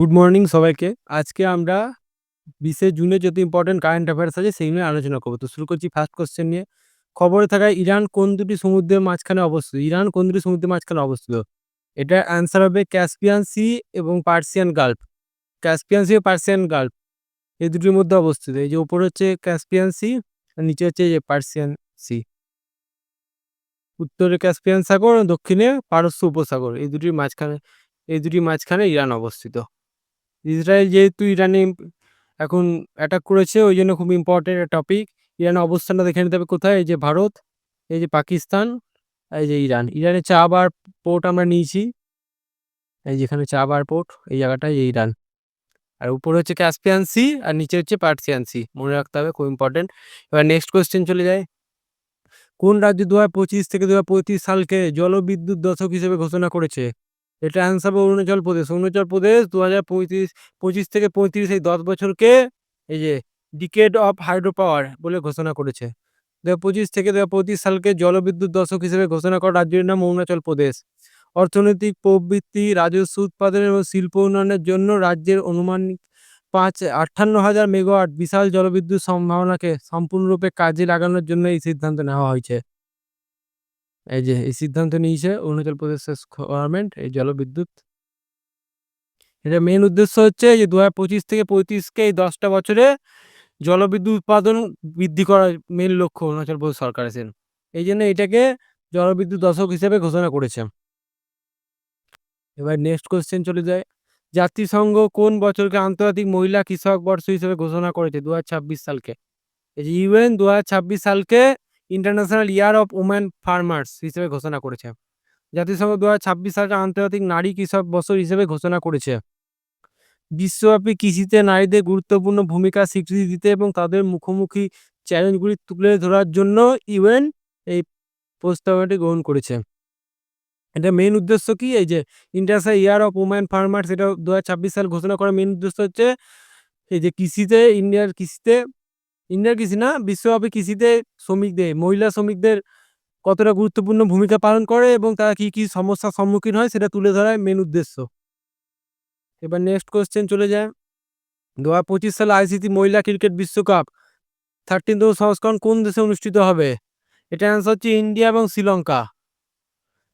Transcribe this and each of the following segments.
Good morning সবাইকে। আজকে আমরা ২০শে জুনে যত ইম্পোর্টেন্ট কারেন্ট অ্যাফেয়ার্স আছে সেই নিয়ে আলোচনা করব তো শুরু করছি ফার্স্ট কোয়েশ্চেন নিয়ে। খবরে থাকা ইরান কোন দুটি সমুদ্রের মাঝখানে অবস্থিত? ইরান কোন দুটি সমুদ্রের মাঝখানে অবস্থিত? এটার অ্যান্সার হবে ক্যাসপিয়ান সি এবং Persian Gulf. Caspian Sea Persian Gulf এই দুটির মধ্যে অবস্থিত। এই যে উপরে হচ্ছে ক্যাসপিয়ান সি আর নিচে হচ্ছে যে পার্সিয়ান সি। উত্তরে ক্যাসপিয়ান সাগর দক্ষিণে পারস্য উপসাগর। এই দুটির মাঝখানে, এই দুটির মাঝখানে ইরান অবস্থিত। ইসরায়েল যেহেতু ইরানে এখন অ্যাটাক করেছে ওই জন্য খুব ইম্পর্টেন্ট টপিক। ইরানের অবস্থানটা দেখে নিতে হবে কোথায়? এই যে ভারত, এই যে পাকিস্তান, এই যে ইরান। ইরানের চা বার পোর্ট আমরা নিয়েছি। এই যেখানে চা বার পোর্ট এই জায়গাটায় ইরান। আর উপরে হচ্ছে ক্যাসপিয়ান সি আর নিচে হচ্ছে পার্সিয়ান সি। মনে রাখতে হবে খুব ইম্পর্টেন্ট। এবার নেক্সট কোয়েশ্চেন চলে যায় কোন রাজ্য ২০২৫ থেকে ২০৩৫ সালকে জলবিদ্যুৎ দশক হিসেবে ঘোষণা করেছে? এটা অ্যান্সার হবে অরুণাচল প্রদেশ। অরুণাচল প্রদেশ ২০৩৫ ২৫ থেকে ৩৫ এই ১০ বছরকে এই যে ডিকেড অফ হাইড্রো পাওয়ার বলে ঘোষণা করেছে। ২০২৫ থেকে ২০৩৫ সালকে জলবিদ্যুৎ দশক হিসেবে ঘোষণা করা রাজ্যের নাম অরুণাচল প্রদেশ। অর্থনৈতিক প্রবৃত্তি, রাজস্ব উৎপাদন এবং শিল্প উন্নয়নের জন্য রাজ্যের অনুমানিক পাঁচ আটান্ন হাজার মেগাওয়াট বিশাল জলবিদ্যুৎ সম্ভাবনাকে সম্পূর্ণরূপে কাজে লাগানোর জন্য এই সিদ্ধান্ত নেওয়া হয়েছে। এই যে, এই সিদ্ধান্ত নিয়েছে অরুণাচল প্রদেশের গভর্নমেন্ট, এই জলবিদ্যুৎ। এটা মেন উদ্দেশ্য হচ্ছে যে দু হাজার পঁচিশ থেকে পঁয়ত্রিশকে এই দশটা বছরে জলবিদ্যুৎ উৎপাদন বৃদ্ধি করার মেন লক্ষ্য অরুণাচল প্রদেশ সরকার সরকারের এই জন্য এটাকে জলবিদ্যুৎ দশক হিসেবে ঘোষণা করেছে। এবার নেক্সট কোয়েশ্চেন চলে যায়। জাতিসংঘ কোন বছরকে আন্তর্জাতিক মহিলা কৃষক বর্ষ হিসেবে ঘোষণা করেছে? দু হাজার ছাব্বিশ সালকে। এই যে ইউএন দু হাজার ছাব্বিশ সালকে international year of woman farmers হিসেবে ঘোষণা করেছে। জাতিসংঘ দু হাজার ছাব্বিশ সালকে আন্তর্জাতিক নারী কৃষক বছর হিসেবে ঘোষণা করেছে। বিশ্বব্যাপী কৃষিতে নারীদের গুরুত্বপূর্ণ ভূমিকা স্বীকৃতি দিতে এবং তাদের মুখোমুখি চ্যালেঞ্জগুলি তুলে ধরার জন্য ইউএন এই প্রস্তাবনাটি গ্রহণ করেছে। এটা মেন উদ্দেশ্য কি? এই যে international year of woman farmers এটা দু হাজার ছাব্বিশ সাল ঘোষণা করার মেন উদ্দেশ্য হচ্ছে এই যে কৃষিতে ইন্ডিয়ার কৃষিতে ইন্ডিয়ার কৃষি না, বিশ্বব্যাপী কৃষিতে শ্রমিকদের, মহিলা শ্রমিকদের কতটা গুরুত্বপূর্ণ ভূমিকা পালন করে এবং তারা কি কি সমস্যার সম্মুখীন হয় সেটা তুলে ধরার মেন উদ্দেশ্য। এবার নেক্সট কোয়েশ্চেন চলে যায়। দু হাজার পঁচিশ সালে আইসিসি মহিলা ক্রিকেট বিশ্বকাপ থার্টিনতম সংস্করণ কোন দেশে অনুষ্ঠিত হবে? এটা অ্যান্সার হচ্ছে ইন্ডিয়া এবং শ্রীলঙ্কা।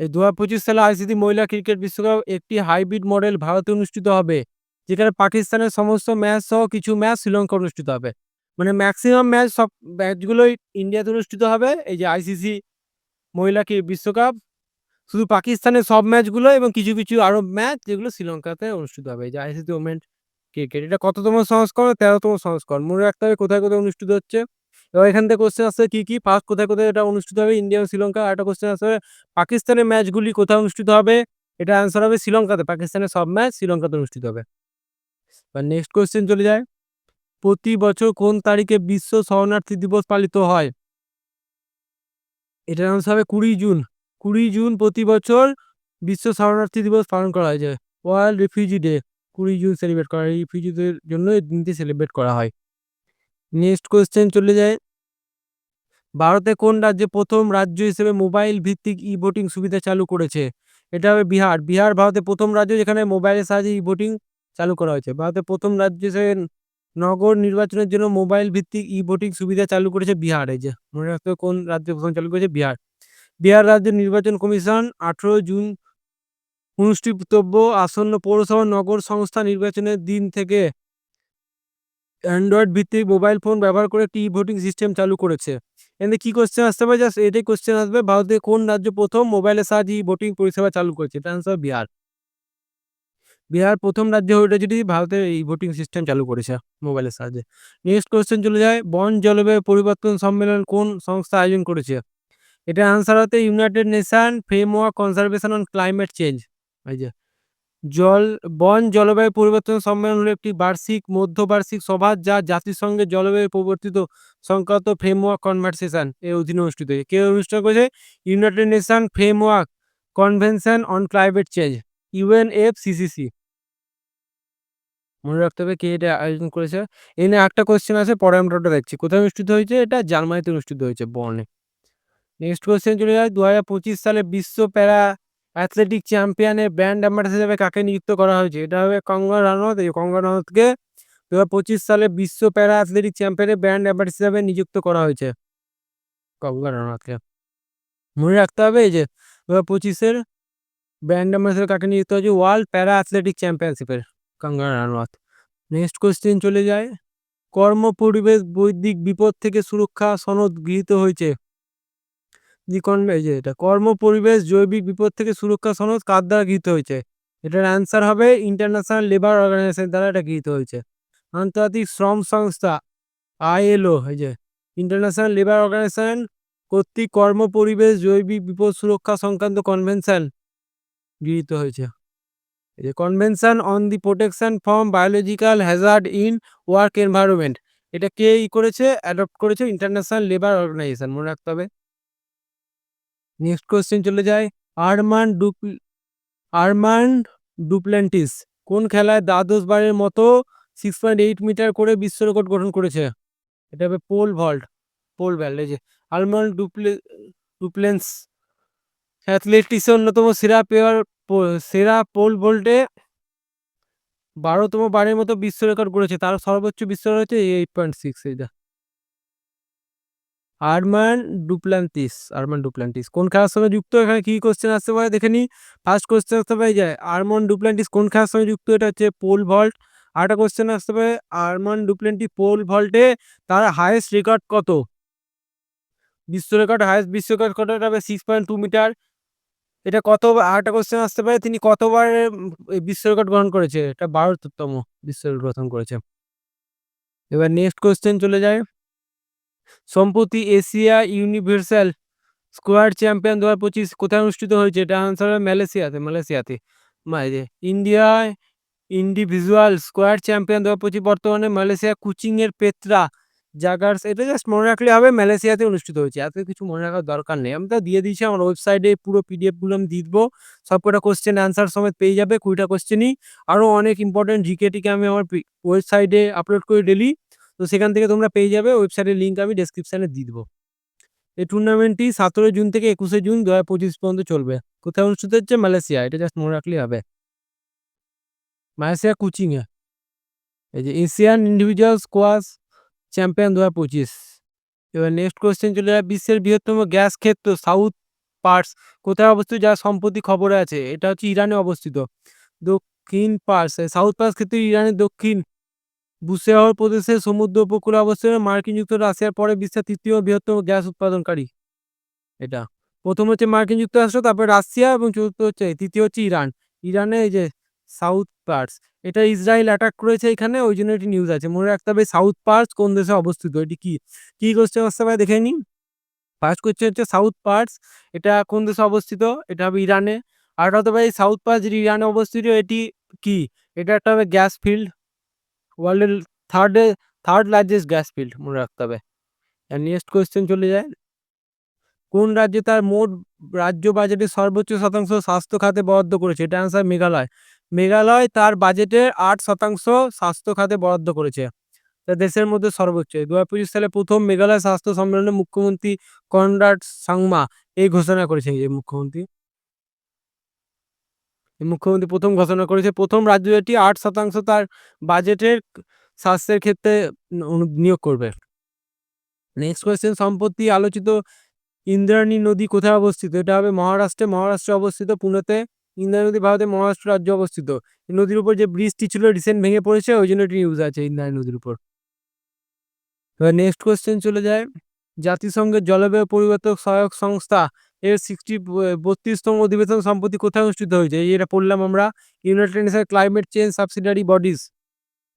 এই দু হাজার পঁচিশ সালে আইসিসি মহিলা ক্রিকেট বিশ্বকাপ একটি হাইব্রিড মডেল ভারতে অনুষ্ঠিত হবে, যেখানে পাকিস্তানের সমস্ত ম্যাচ সহ কিছু ম্যাচ শ্রীলঙ্কা অনুষ্ঠিত হবে। মানে ম্যাক্সিমাম ম্যাচ সব ম্যাচগুলোই ইন্ডিয়াতে অনুষ্ঠিত হবে। এই যে আইসিসি মহিলা কি বিশ্বকাপ, শুধু পাকিস্তানের সব ম্যাচগুলো এবং কিছু কিছু আরও ম্যাচ যেগুলো শ্রীলঙ্কাতে অনুষ্ঠিত হবে। এই যে আইসিসি ওমেন ক্রিকেট এটা কততম সংস্করণ? তেরোতম সংস্করণ। মনে রাখতে হবে কোথায় কোথায় অনুষ্ঠিত হচ্ছে। এবার এখান থেকে কোশ্চেন আসছে কী কী? ফার্স্ট কোথায় কোথায় এটা অনুষ্ঠিত হবে? ইন্ডিয়া ও শ্রীলঙ্কা। একটা কোশ্চেন আসবে পাকিস্তানের ম্যাচগুলি কোথায় অনুষ্ঠিত হবে? এটা অ্যান্সার হবে শ্রীলঙ্কাতে। পাকিস্তানের সব ম্যাচ শ্রীলঙ্কাতে অনুষ্ঠিত হবে। এবার নেক্সট কোশ্চেন চলে যায়। প্রতি বছর কোন তারিখে বিশ্ব শরণার্থী দিবস পালিত হয়? এটার আনসার হবে কুড়ি জুন। কুড়ি জুন প্রতি বছর বিশ্ব শরণার্থী দিবস পালন করা হয় ওয়ার্ল্ড রিফিউজি ডে কুড়ি জুন সেলিব্রেট করা হয়। রিফিউজিদের জন্য এই দিনটি সেলিব্রেট করা হয়। নেক্সট কোয়েশ্চেন চলে যায়। ভারতে কোন রাজ্যে প্রথম রাজ্য হিসেবে মোবাইল ভিত্তিক ই ভোটিং সুবিধা চালু করেছে? এটা হবে বিহার। বিহার ভারতে প্রথম রাজ্য যেখানে মোবাইলের সাহায্যে ই ভোটিং চালু করা হয়েছে। ভারতের প্রথম রাজ্য হিসেবে নগর নির্বাচনের জন্য মোবাইল ভিত্তিক ই ভোটিং সুবিধা চালু করেছে বিহার। এই যে, মনে রাখতে হবে কোন রাজ্যে প্রথম চালু করেছে বিহার। বিহার রাজ্যের নির্বাচন কমিশন আঠেরো জুন অনুষ্ঠিতব্য আসন্ন পৌরসভা নগর সংস্থা নির্বাচনের দিন থেকে অ্যান্ড্রয়েড ভিত্তিক মোবাইল ফোন ব্যবহার করে একটি ই ভোটিং সিস্টেম চালু করেছে। এতে কি কোশ্চেন আসতে পারে? জাস্ট এটাই কোশ্চেন আসবে, ভারতে কোন রাজ্য প্রথম মোবাইলের সাহায্যে ই ভোটিং পরিষেবা চালু করেছে? এটা আনসার বিহার। বিহার প্রথম রাজ্য হয়ে উঠেছে যদি ভারতের এই ভোটিং সিস্টেম চালু করেছে মোবাইলের সাহায্যে। নেক্সট কোশ্চেন চলে যায়, বন জলবায়ু পরিবর্তন সম্মেলন কোন সংস্থা আয়োজন করেছে? এটা আনসার হতে United Nation framework conservation on climate change এই যে, জল, বন জলবায়ু পরিবর্তন সম্মেলন হলো একটি বার্ষিক, মধ্যবার্ষিক সভা যা জাতিসংঘের জলবায়ু পরিবর্তিত সংক্রান্ত ফ্রেমওয়ার্ক কনভারসেশন এর অধীনে অনুষ্ঠিত কে অনুষ্ঠিত করেছে? United Nation framework convention on climate change UNFCCC. মনে রাখতে হবে কে এটা আয়োজন করেছে। এনে একটা কোয়েশ্চেন আছে, পরে আমরা ওটা দেখছি। কোথায় অনুষ্ঠিত হয়েছে? এটা জার্মানিতে অনুষ্ঠিত হয়েছে, বর্নে। নেক্সট কোয়েশ্চেন চলে যায় দু হাজার পঁচিশ সালে বিশ্ব প্যারা অ্যাথলেটিক চ্যাম্পিয়নের ব্র্যান্ড অ্যাম্বাসেডর হিসেবে কাকে নিযুক্ত করা হয়েছে? এটা হবে কঙ্গনা রানাউত এই কঙ্গনা রানাউতকে দু সালে বিশ্ব প্যারা অ্যাথলেটিক চ্যাম্পিয়নের ব্র্যান্ড অ্যাম্বাসেডর হিসেবে নিযুক্ত করা হয়েছে। কঙ্গনা রানাউতকে মনে রাখতে হবে এই যে দু হাজার পঁচিশের ব্র্যান্ড অ্যাম্বাসেডর কাকে নিযুক্ত হয়েছে? ওয়ার্ল্ড প্যারা অ্যাথলেটিক চ্যাম্পিয়নশিপের কঙ্গনা রানাউত নেক্সট কোশ্চেন চলে যায়। কর্ম, পরিবেশ, বৈদিক বিপদ থেকে সুরক্ষা সনদ গৃহীত হয়েছে। যে এটা? কর্ম, পরিবেশ, জৈবিক বিপদ থেকে সুরক্ষা সনদ কার দ্বারা গৃহীত হয়েছে? এটার অ্যান্সার হবে ইন্টারন্যাশনাল লেবার অর্গানাইজেশন দ্বারা এটা গৃহীত হয়েছে। আন্তর্জাতিক শ্রম সংস্থা আইএলও, এই যে ইন্টারন্যাশনাল লেবার অর্গানাইজেশন কর্তৃক কর্ম, পরিবেশ, জৈবিক বিপদ সুরক্ষা সংক্রান্ত কনভেনশন গৃহীত হয়েছে। এই যে convention on the protection from biological hazard in work environment এটা কে ই করেছে? অ্যাডপ্ট করেছে ইন্টারন্যাশনাল লেবার অর্গানাইজেশন মনে রাখতে হবে। নেক্সট কোশ্চেন চলে যায় আরমান ডুপ আরমান ডুপ্ল্যান্টিস কোন খেলায় দ্বাদশ বারের মতো সিক্স পয়েন্ট এইট মিটার করে বিশ্ব রেকর্ড গঠন করেছে? এটা হবে পোল ভল্ট পোল ভ্যাল এই যে আরমান ডুপ্লে ডুপ্লেন্স অ্যাথলেটিক্সের অন্যতম সেরা পেয়ার সেরা পোল ভোল্টে বারোতম বারের মতো বিশ্ব রেকর্ড করেছে তার সর্বোচ্চ বিশ্ব রেকর্ড হচ্ছে এইট পয়েন্ট সিক্স এইটা আরমান ডুপ্লান্টিস আরমান ডুপ্লান্টিস। কোন খেলার সঙ্গে যুক্ত? এখানে কী কোশ্চেন আসতে পারে? দেখে নি। ফার্স্ট কোশ্চেন আসতে পারে যায় আরমান ডুপ্লান্টিস কোন খেলার সঙ্গে যুক্ত? এটা হচ্ছে পোল ভল্ট আরেকটা কোশ্চেন আসতে পারে, আরমান ডুপ্লান্টিস পোল ভল্টে তার হায়েস্ট রেকর্ড কত? বিশ্ব রেকর্ড হায়েস্ট বিশ্ব রেকর্ড কত? হবে সিক্স পয়েন্ট টু মিটার এটা কত আরেকটা কোশ্চেন আসতে পারে, তিনি কতবার বিশ্ব রেকর্ড গ্রহণ করেছে? এটা বারোতম বিশ্ব রেকর্ড গ্রহণ করেছে। এবার নেক্সট কোশ্চেন চলে যায়। সম্প্রতি এশিয়া ইউনিভার্সাল স্কোয়ার চ্যাম্পিয়ন দু হাজার পঁচিশ কোথায় অনুষ্ঠিত হয়েছে? এটা আনসার হবে মালয়েশিয়াতে মালয়েশিয়াতে। ইন্ডিয়ায় ইন্ডিভিজুয়াল স্কোয়ার চ্যাম্পিয়ন দু হাজার পঁচিশ বর্তমানে মালয়েশিয়া কুচিংয়ের পেত্রা। জাগার এটা জাস্ট মনে রাখলে হবে মালয়েশিয়াতে অনুষ্ঠিত হয়েছে। এত কিছু মনে রাখার দরকার নেই। আমি তো দিয়ে দিয়েছি, আমার ওয়েবসাইটে পুরো পিডিএফগুলো আমি দিয়ে দেবো। সবকটা কোশ্চেন অ্যান্সার সমেত পেয়ে যাবে, কুড়িটা কোশ্চেনই আরও অনেক ইম্পর্টেন্ট জিকেটিকে আমি আমার ওয়েবসাইটে আপলোড করি ডেলি তো সেখান থেকে তোমরা পেয়ে যাবে ওয়েবসাইটের লিঙ্ক আমি ডেসক্রিপশানে দিয়ে দেবো। এই টুর্নামেন্টটি সতেরোই জুন থেকে একুশে জুন দু হাজার পঁচিশ পর্যন্ত চলবে। কোথায় অনুষ্ঠিত হচ্ছে? মালয়েশিয়া এটা জাস্ট মনে রাখলেই হবে। মালয়েশিয়া কোচিংয়ে। এই যে এশিয়ান ইন্ডিভিজুয়াল স্কোয়াশ চ্যাম্পিয়ন দু হাজার পঁচিশ। এবার নেক্সট কোয়েশ্চেন চলে যায়, বিশ্বের বৃহত্তম গ্যাস ক্ষেত্র সাউথ পার্স কোথায় অবস্থিত যা সম্প্রতি খবরে আছে? এটা হচ্ছে ইরানে অবস্থিত। দক্ষিণ পার্স সাউথ পার্স ক্ষেত্রে ইরানের দক্ষিণ বুশেহর প্রদেশের সমুদ্র উপকূলে অবস্থিত মার্কিন যুক্তরাষ্ট্র, রাশিয়ার পরে বিশ্বের তৃতীয় বৃহত্তম গ্যাস উৎপাদনকারী। এটা প্রথম হচ্ছে মার্কিন যুক্তরাষ্ট্র, তারপরে রাশিয়া এবং চতুর্থ হচ্ছে তৃতীয় হচ্ছে ইরান। ইরানে এই যে সাউথ পার্স এটা ইসরায়েল অ্যাটাক করেছে এখানে, ওই জন্য এটি নিউজ আছে। মনে রাখতে হবে সাউথ পার্স কোন দেশে অবস্থিত, এটি কি? কি কোশ্চেন আসতে পারে দেখে নিন। ফার্স্ট কোশ্চেন হচ্ছে সাউথ পার্স এটা কোন দেশে অবস্থিত? এটা হবে ইরানে। আর হতে পারে সাউথ পার্স যেটি ইরানে অবস্থিত, এটি কি? এটা একটা হবে গ্যাস ফিল্ড ওয়ার্ল্ডের থার্ডে থার্ড লার্জেস্ট গ্যাস ফিল্ড মনে রাখতে হবে। নেক্সট কোয়েশ্চেন চলে যায়। কোন রাজ্যে তার মোট রাজ্য বাজেটের সর্বোচ্চ শতাংশ স্বাস্থ্য খাতে বরাদ্দ করেছে? এটা অ্যান্সার মেঘালয়। মেঘালয় তার বাজেটের আট শতাংশ স্বাস্থ্য খাতে বরাদ্দ করেছে। তা দেশের মধ্যে সর্বোচ্চ। দু হাজার পঁচিশ সালে প্রথম মেঘালয় স্বাস্থ্য সম্মেলনে মুখ্যমন্ত্রী কনরাড সাংমা এই ঘোষণা করেছে এই মুখ্যমন্ত্রী। মুখ্যমন্ত্রী প্রথম ঘোষণা করেছে, প্রথম রাজ্য এটি আট শতাংশ তার বাজেটের স্বাস্থ্যের ক্ষেত্রে নিয়োগ করবে। নেক্সট কোয়েশ্চেন সম্পত্তি আলোচিত ইন্দ্রাণী নদী কোথায় অবস্থিত? এটা হবে মহারাষ্ট্রে। মহারাষ্ট্রে অবস্থিত পুনেতে। ইন্দ্রাণী নদী ভারতের মহারাষ্ট্র রাজ্য অবস্থিত। নদীর উপর যে ব্রিজটি ছিল রিসেন্ট ভেঙে পড়েছে, ওই জন্য এটি নিউজ আছে ইন্দ্রাণী নদীর উপর। এবার নেক্সট কোয়েশ্চেন চলে যায়। জাতিসংঘের জলবায়ু পরিবর্তন সহায়ক সংস্থা এর সিক্সটি বত্রিশতম অধিবেশন সম্প্রতি কোথায় অনুষ্ঠিত হয়েছে? এটা পড়লাম আমরা। United Nation climate change subsidiary bodies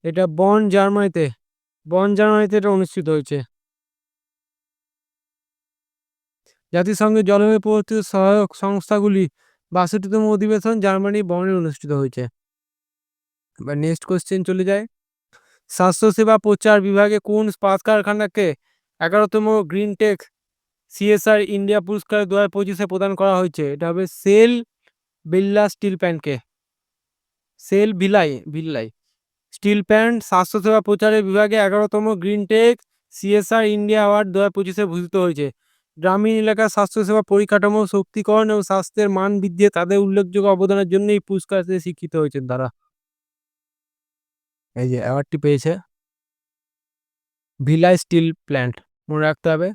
এটা বন জার্মানিতে বন জার্মানিতে এটা অনুষ্ঠিত হয়েছে। জাতিসংঘের জলবায়ু পরিবর্তন সহায়ক সংস্থাগুলি বাষট্টিতম অধিবেশন জার্মানি বনে অনুষ্ঠিত হয়েছে। এবার নেক্সট কোশ্চেন চলে যায়। স্বাস্থ্যসেবা প্রচার বিভাগে কোন ইস্পাত কারখানাকে এগারোতম গ্রিন টেক সিএসআর ইন্ডিয়া পুরস্কার দু হাজার পঁচিশে প্রদান করা হয়েছে? এটা হবে সেল বিল্লা still প্যান্টকে SAIL Bhilai Bhilai steel plant স্বাস্থ্যসেবা প্রচারের বিভাগে এগারোতম green tech CSR India award দু হাজার পঁচিশে ভূষিত হয়েছে। গ্রামীণ এলাকার স্বাস্থ্যসেবা পরিকাঠামো, শক্তিকরণ এবং স্বাস্থ্যের মান বৃদ্ধিতে তাদের উল্লেখযোগ্য অবদানের জন্য এই পুরস্কারতে স্বীকৃত হয়েছেন তারা। এই যে অ্যাওয়ার্ডটি পেয়েছে। ভিলাই স্টিল প্ল্যান্ট, মনে রাখতে হবে।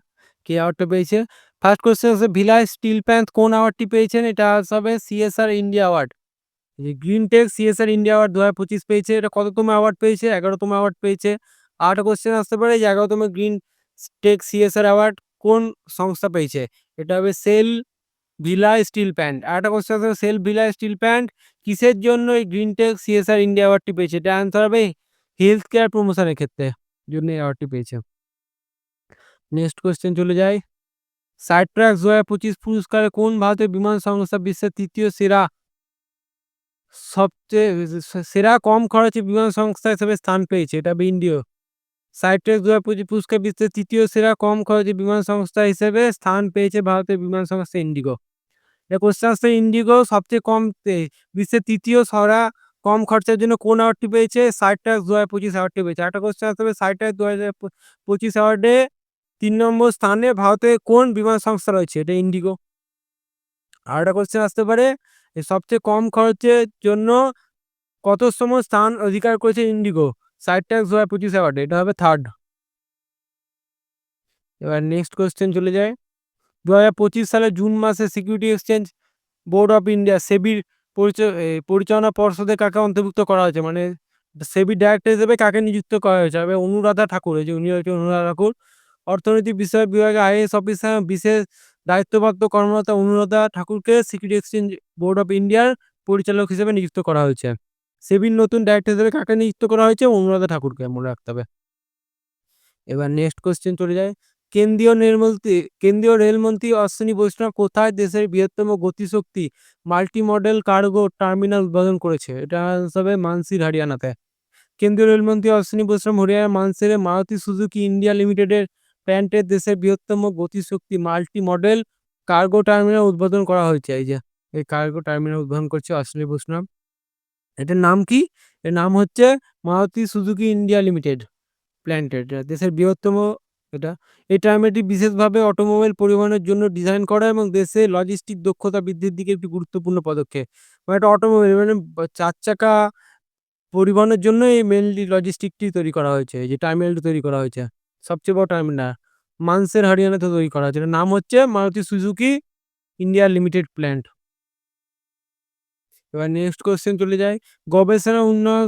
কে অ্যাওয়ার্ডটা পেয়েছে? ফার্স্ট কোশ্চেন হচ্ছে, ভিলাই স্টিল প্ল্যান্ট কোন অ্যাওয়ার্ডটি পেয়েছেন? এটা হবে সিএসআর ইন্ডিয়া অ্যাওয়ার্ড এই green tech CSR India award দু হাজার পঁচিশ পেয়েছে। এটা কততম অ্যাওয়ার্ড পেয়েছে? এগারোতম অ্যাওয়ার্ড পেয়েছে। আরেকটা কোয়েশ্চেন আসতে পারে যে এগারোতম গ্রিন টেক সিএসআর অ্যাওয়ার্ড কোন সংস্থা পেয়েছে? এটা হবে সেল ভিলা স্টিল প্ল্যান্ট আরেকটা কোশ্চেন আসবে, সেল ভিলা স্টিল প্যান্ট কিসের জন্য এই গ্রিন টেক সিএসআর ইন্ডিয়া অ্যাওয়ার্ডটি পেয়েছে? এটা অ্যান্সার হবে হেলথ কেয়ার প্রমোশনের ক্ষেত্রে জন্য এই অ্যাওয়ার্ডটি পেয়েছে। নেক্সট কোশ্চেন চলে যায়। সাইট্রাক্স দু হাজার পঁচিশ পুরস্কারে কোন ভারতীয় বিমান সংস্থা বিশ্বের তৃতীয় সেরা সবচেয়ে, সেরা কম খরচে বিমান সংস্থা হিসেবে স্থান পেয়েছে? এটা হবে ইন্ডিও সাইট্রাক্স দু হাজার পুরস্কার বিশ্বের তৃতীয় সেরা কম খরচে বিমান সংস্থা হিসেবে স্থান পেয়েছে ভারতের বিমান সংস্থা ইন্ডিগো এটা কোশ্চেন আসছে ইন্ডিগো সবচেয়ে কম বিশ্বের তৃতীয় সরা কম খরচার জন্য কোন অ্যাওয়ার্ডটি পেয়েছে? সাইট্রাক্স দু হাজার পঁচিশ অ্যাওয়ার্ডটি পেয়েছে। একটা কোশ্চেন আসতে হবে সাইট্রাক্স দু হাজার পঁচিশ অ্যাওয়ার্ডে তিন নম্বর স্থানে ভারতের কোন বিমান সংস্থা রয়েছে? এটা ইন্ডিগো আর একটা কোশ্চেন আসতে পারে সবচেয়ে কম খরচের জন্য কততম স্থান অধিকার করেছে ইন্ডিগো সাইট্রাক্স দু হাজার পঁচিশ অ্যাওয়ার্ডে এটা হবে থার্ড এবার নেক্সট কোয়েশ্চেন চলে যায়। দু হাজার পঁচিশ সালে জুন মাসে security exchange board of India সেবির পরিচালনা পর্ষদে কাকে অন্তর্ভুক্ত করা হয়েছে? মানে সেবি ডাইরেক্টর হিসেবে কাকে নিযুক্ত করা হয়েছে? হবে অনুরাধা ঠাকুর যে উনি হচ্ছে অনুরাধা ঠাকুর। অর্থনৈতিক বিষয় বিভাগে আইএস অফিসার বিশেষ দায়িত্বপ্রাপ্ত কর্মরতা অনুরাধা ঠাকুরকে সিকিউরিটি এক্সচেঞ্জ বোর্ড অফ ইন্ডিয়ার পরিচালক হিসেবে নিযুক্ত করা হয়েছে। সেবির নতুন ডাইরেক্টর কাকে নিযুক্ত করা হয়েছে? অনুরাধা ঠাকুরকে মনে রাখতে হবে। এবার নেক্সট কোশ্চেন চলে যায়। কেন্দ্রীয় রেলমন্ত্রী কেন্দ্রীয় রেলমন্ত্রী অশ্বিনী বৈষ্ণব কোথায় দেশের বৃহত্তম গতিশক্তি মাল্টি মডেল কার্গো টার্মিনাল উদ্বোধন করেছে? এটা হবে মানসির হরিয়ানাতে। কেন্দ্রীয় রেলমন্ত্রী অশ্বিনী বৈষ্ণব হরিয়ানার মানসিরে, মারুতি সুজুকি, ইন্ডিয়া লিমিটেডের প্ল্যান্টের দেশের বৃহত্তম গতিশক্তি মাল্টি মডেল কার্গো টার্মিনাল উদ্বোধন করা হয়েছে। এই যে, এই কার্গো টার্মিনাল উদ্বোধন করছে অশ্বিনী বৈষ্ণব। এটার নাম কি? এর নাম হচ্ছে Maruti Suzuki India limited planted. দেশের বৃহত্তম এটা। এই টার্মিনালটি বিশেষভাবে অটোমোবাইল পরিবহনের জন্য ডিজাইন করা এবং দেশে লজিস্টিক দক্ষতা বৃদ্ধির দিকে একটি গুরুত্বপূর্ণ পদক্ষেপ। মানে এটা অটোমোবাইল মানে চার চাকা পরিবহনের জন্য এই মেনলি লজিস্টিকটি তৈরি করা হয়েছে। যে টার্মিনালটি তৈরি করা হয়েছে। সবচেয়ে বড় টার্মিনাল মানসের হরিয়ানাতে তৈরি করা হয়েছে। নাম হচ্ছে Maruti Suzuki India limited plant. এবার নেক্সট কোশ্চেন চলে যায়, গবেষণা উন্নয়ন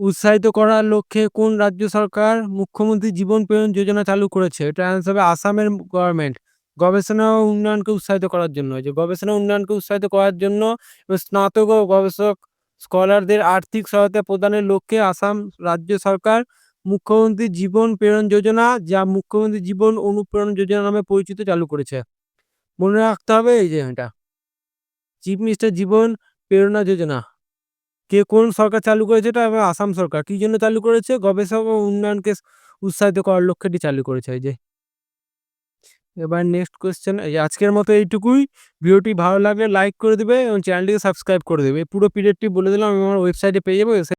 উৎসাহিত করার লক্ষ্যে কোন রাজ্য সরকার মুখ্যমন্ত্রী জীবন প্রেরণ যোজনা চালু করেছে? এটা অ্যান্সার হবে আসামের গভর্নমেন্ট গবেষণা ও উন্নয়নকে উৎসাহিত করার জন্য। যে গবেষণা উন্নয়নকে উৎসাহিত করার জন্য স্নাতক ও গবেষক স্কলারদের আর্থিক সহায়তা প্রদানের লক্ষ্যে আসাম রাজ্য সরকার মুখ্যমন্ত্রী জীবন প্রেরণ যোজনা, যা মুখ্যমন্ত্রী জীবন অনুপ্রেরণ যোজনা নামে পরিচিত চালু করেছে। মনে রাখতে হবে এই যে এটা। চিফ মিনিস্টার জীবন প্রেরণা যোজনা কে কোন সরকার চালু করেছে এটা এবং আসাম সরকার। কী জন্য চালু করেছে? গবেষক ও উন্নয়নকে উৎসাহিত করার লক্ষ্যে এটি চালু করেছে, এই যে। এবার নেক্সট কোয়েশ্চেন এই আজকের মতো এইটুকুই। ভিডিওটি ভালো লাগলে লাইক করে দেবে এবং চ্যানেলটিকে সাবস্ক্রাইব করে দেবে। পুরো পিরিয়ডটি বলে দিলাম, আমি আমার ওয়েবসাইটে পেয়ে যাব।